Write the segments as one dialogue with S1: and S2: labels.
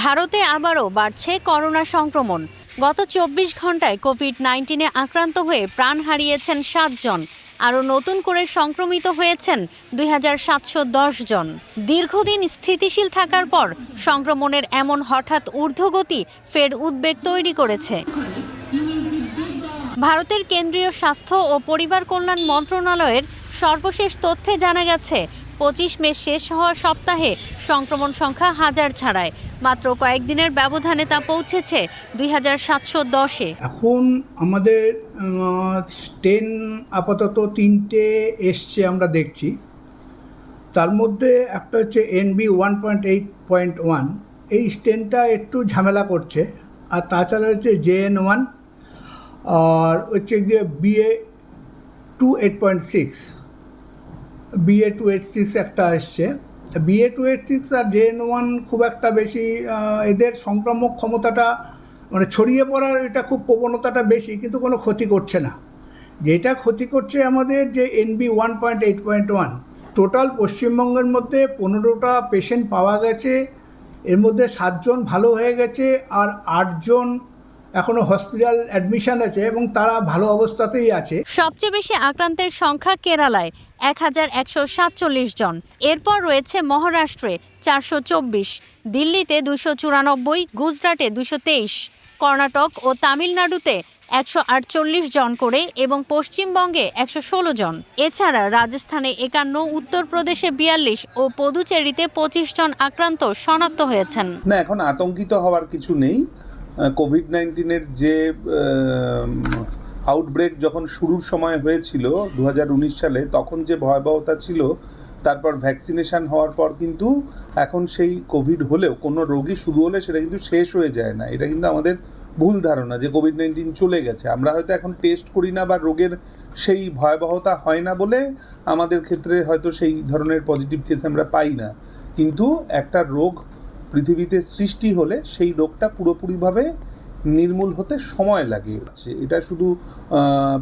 S1: ভারতে আবারও বাড়ছে করোনা সংক্রমণ। গত চব্বিশ ঘন্টায় কোভিড নাইন্টিনে আক্রান্ত হয়ে প্রাণ হারিয়েছেন সাতজন আরও নতুন করে সংক্রমিত হয়েছেন দুই হাজার সাতশো দশ জন। দীর্ঘদিন স্থিতিশীল থাকার পর সংক্রমণের এমন হঠাৎ ঊর্ধ্বগতি ফের উদ্বেগ তৈরি করেছে। ভারতের কেন্দ্রীয় স্বাস্থ্য ও পরিবার কল্যাণ মন্ত্রণালয়ের সর্বশেষ তথ্যে জানা গেছে পঁচিশ মে শেষ হওয়া সপ্তাহে সংক্রমণ সংখ্যা হাজার ছাড়ায়। মাত্র কয়েকদিনের ব্যবধানে তা পৌঁছেছে দুই হাজার সাতশো দশে।
S2: এখন আমাদের স্টেন আপাতত তিনটে এসছে আমরা দেখছি। তার মধ্যে একটা হচ্ছে NB one point eight point one এই স্টেনটা একটু ঝামেলা করছে। আর তাছাড়া হচ্ছে জেএন ওয়ান আর হচ্ছে গিয়ে BA two eight point six BA two eight six একটা এসছে বিএ টু এইট সিক্স আর জেএন ওয়ান খুব একটা বেশি এদের সংক্রামক ক্ষমতাটা মানে ছড়িয়ে পড়ার এটা খুব প্রবণতাটা বেশি, কিন্তু কোনো ক্ষতি করছে না। যেটা ক্ষতি করছে আমাদের যে NB one point eight point one total পশ্চিমবঙ্গের মধ্যে পনেরোটা পেশেন্ট পাওয়া গেছে, এর মধ্যে সাতজন ভালো হয়ে গেছে, আর আটজন এখনও হসপিটাল অ্যাডমিশন আছে এবং তারা ভালো অবস্থাতেই আছে।
S1: সবচেয়ে বেশি আক্রান্তের সংখ্যা কেরালায় এক হাজার একশো সাতচল্লিশ জন। এরপর রয়েছে মহারাষ্ট্রে চারশো চব্বিশ। দিল্লিতে দুশো চুরানব্বই গুজরাটে দুশো তেইশ। কর্ণাটক ও তামিলনাড়ুতে একশো আটচল্লিশ জন করে এবং পশ্চিমবঙ্গে একশো ষোলো জন। এছাড়া রাজস্থানে একান্ন উত্তরপ্রদেশে বিয়াল্লিশ ও পদুচেরিতে পঁচিশ জন আক্রান্ত শনাক্ত হয়েছেন।
S3: না এখন আতঙ্কিত হওয়ার কিছু নেই। কোভিড নাইন্টিনের যে আউটব্রেক যখন শুরুর সময় হয়েছিল দু হাজার উনিশ সালে, তখন যে ভয়াবহতা ছিল, তারপর ভ্যাকসিনেশন হওয়ার পর কিন্তু এখন সেই কোভিড হলেও, কোনো রোগী শুরু হলে সেটা কিন্তু শেষ হয়ে যায় না। এটা কিন্তু আমাদের ভুল ধারণা যে কোভিড নাইন্টিন চলে গেছে। আমরা হয়তো এখন টেস্ট করি না বা রোগের সেই ভয়াবহতা হয় না বলে আমাদের ক্ষেত্রে হয়তো সেই ধরনের পজিটিভ কেস আমরা পাই না। কিন্তু একটা রোগ পৃথিবীতে সৃষ্টি হলে সেই রোগটা পুরোপুরিভাবে নির্মূল হতে সময় লাগে। এটা শুধু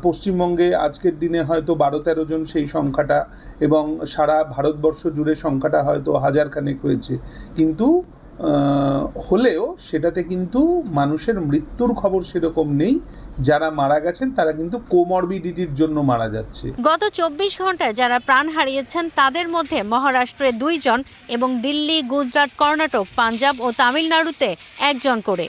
S3: পশ্চিমবঙ্গে আজকের দিনে হয়তো বারো তেরো জন সেই সংখ্যাটা এবং সারা ভারতবর্ষ জুড়ে সংখ্যাটা হয়তো হাজার খানেক হয়েছে। কিন্তু হলেও সেটাতে কিন্তু মানুষের মৃত্যুর খবর সেরকম নেই। যারা মারা গেছেন, তারা কিন্তু কোমরবিডিটির জন্য মারা যাচ্ছে।
S1: গত চব্বিশ ঘন্টায় যারা প্রাণ হারিয়েছেন, তাদের মধ্যে মহারাষ্ট্রে দুইজন এবং দিল্লি, গুজরাট, কর্ণাটক, পাঞ্জাব ও তামিলনাড়ুতে একজন করে।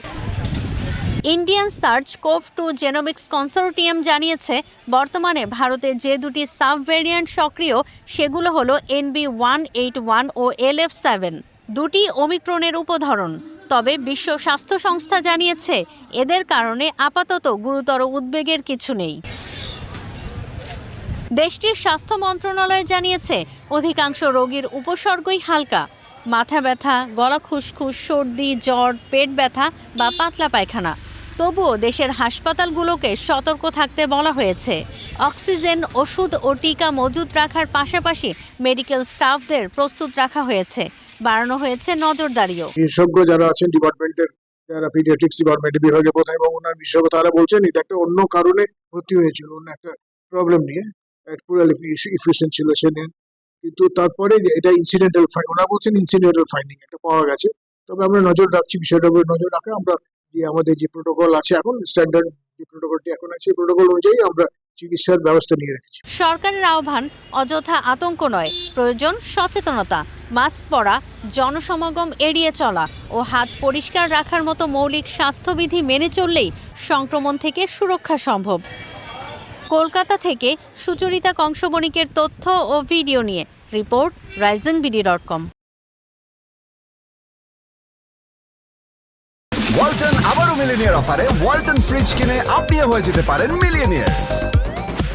S1: Indian SARS CoV two genomics consortium জানিয়েছে, বর্তমানে ভারতে যে দুটি সাব ভেরিয়েন্ট সক্রিয়, সেগুলো হলো এনবি ওয়ান এইট ওয়ান ও এল এফ সেভেন। দুটি ওমিক্রনের উপধরন তবে বিশ্ব স্বাস্থ্য সংস্থা জানিয়েছে, এদের কারণে আপাতত গুরুতর উদ্বেগের কিছু নেই। দেশটির স্বাস্থ্য মন্ত্রণালয় জানিয়েছে, অধিকাংশ রোগীর উপসর্গই হালকা। মাথা ব্যথা, গলা খুসখুস, সর্দি, জ্বর, পেট ব্যথা বা পাতলা পায়খানা। তবুও দেশের হাসপাতালগুলোকে সতর্ক থাকতে বলা হয়েছে। অক্সিজেন, ওষুধ ও টিকা মজুত রাখার পাশাপাশি মেডিকেল স্টাফদের প্রস্তুত রাখা হয়েছে। বাড়ানো হয়েছে নজরদারিও।
S4: বিশেষজ্ঞ যারা আছেন ডিপার্টমেন্টের, যারা পিডিয়াট্রিক্স ডিপার্টমেন্টের বিভাগে প্রধান এবং ওনার বিশেষজ্ঞ তারা বলছেন এটা একটা অন্য কারণে ভর্তি হয়েছিল, অন্য একটা প্রবলেম নিয়ে। পুরাল ইফিসিয়েন্ট ছিল সে নিয়ে কিন্তু তারপরে এটা ইনসিডেন্টাল ওরা বলছেন ইনসিডেন্টাল ফাইন্ডিং একটা পাওয়া গেছে। তবে আমরা নজর রাখছি বিষয়টার উপর নজর রাখে। আমরা যে আমাদের যে প্রোটোকল আছে এখন স্ট্যান্ডার্ড যে প্রোটোকলটি এখন আছে প্রোটোকল অনুযায়ী আমরা চিকিৎসার ব্যবস্থা নিয়ে রেখেছি।
S1: সরকারের আহ্বান অযথা আতঙ্ক নয় প্রয়োজন সচেতনতা। মাস্ক পরা জনসমাগম এড়িয়ে চলা ও হাত পরিষ্কার রাখার মতো মৌলিক স্বাস্থ্যবিধি মেনে চললেই সংক্রমণ থেকে সুরক্ষা সম্ভব। কলকাতা থেকে সুচরিতা কংসবণিকের তথ্য ও ভিডিও নিয়ে report rising BD dot com.
S5: Walton আবারও মিলিনিয়ার অফারে ওয়ালটন ফ্রিজ কিনে আপনিও হয়ে যেতে পারেন মিলিয়নিয়ার।